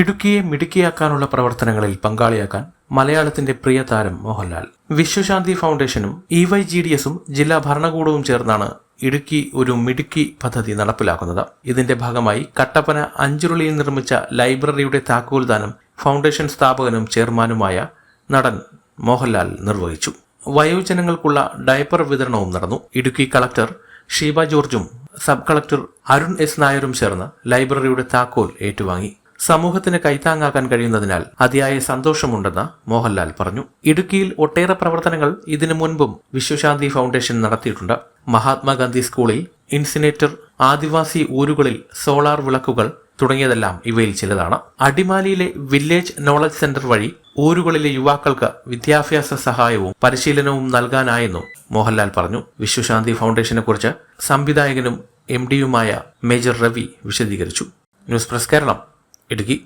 ഇടുക്കിയെ മിടുക്കിയാക്കാനുള്ള പ്രവർത്തനങ്ങളിൽ പങ്കാളിയാക്കാൻ മലയാളത്തിന്റെ പ്രിയ താരം മോഹൻലാൽ. വിശ്വശാന്തി ഫൗണ്ടേഷനും ഇ വൈ ജി ഡി എസും ജില്ലാ ഭരണകൂടവും ചേർന്നാണ് ഇടുക്കി ഒരു മിടുക്കി പദ്ധതി നടപ്പിലാക്കുന്നത്. ഇതിന്റെ ഭാഗമായി കട്ടപ്പന അഞ്ചുരുളിയിൽ നിർമ്മിച്ച ലൈബ്രറിയുടെ താക്കോൽദാനം ഫൗണ്ടേഷൻ സ്ഥാപകനും ചെയർമാനുമായ നടൻ മോഹൻലാൽ നിർവഹിച്ചു. വയോജനങ്ങൾക്കുള്ള ഡയപ്പർ വിതരണവും നടന്നു. ഇടുക്കി കളക്ടർ ഷീബ ജോർജും സബ് കളക്ടർ അരുൺ എസ് നായരും ചേർന്ന് ലൈബ്രറിയുടെ താക്കോൽ ഏറ്റുവാങ്ങി. സമൂഹത്തിന് കൈത്താങ്ങാക്കാൻ കഴിയുന്നതിനാൽ അതിയായ സന്തോഷമുണ്ടെന്ന് മോഹൻലാൽ പറഞ്ഞു. ഇടുക്കിയിൽ ഒട്ടേറെ പ്രവർത്തനങ്ങൾ ഇതിനു മുൻപും വിശ്വശാന്തി ഫൗണ്ടേഷൻ നടത്തിയിട്ടുണ്ട്. മഹാത്മാഗാന്ധി സ്കൂളിൽ ഇൻസിനേറ്റർ ആദിവാസി ഊരുകളിൽ സോളാർ വിളക്കുകൾ തുടങ്ങിയതെല്ലാം ഇവയിൽ ചിലതാണ്. അടിമാലിയിലെ വില്ലേജ് നോളജ് സെന്റർ വഴി ഊരുകളിലെ യുവാക്കൾക്ക് വിദ്യാഭ്യാസ സഹായവും പരിശീലനവും നൽകാനായെന്നും മോഹൻലാൽ പറഞ്ഞു. വിശ്വശാന്തി ഫൗണ്ടേഷനെ കുറിച്ച് സംവിധായകനും എം ഡിയുമായ മേജർ രവി വിശദീകരിച്ചു. News press Keralam. ഇടുക്കി.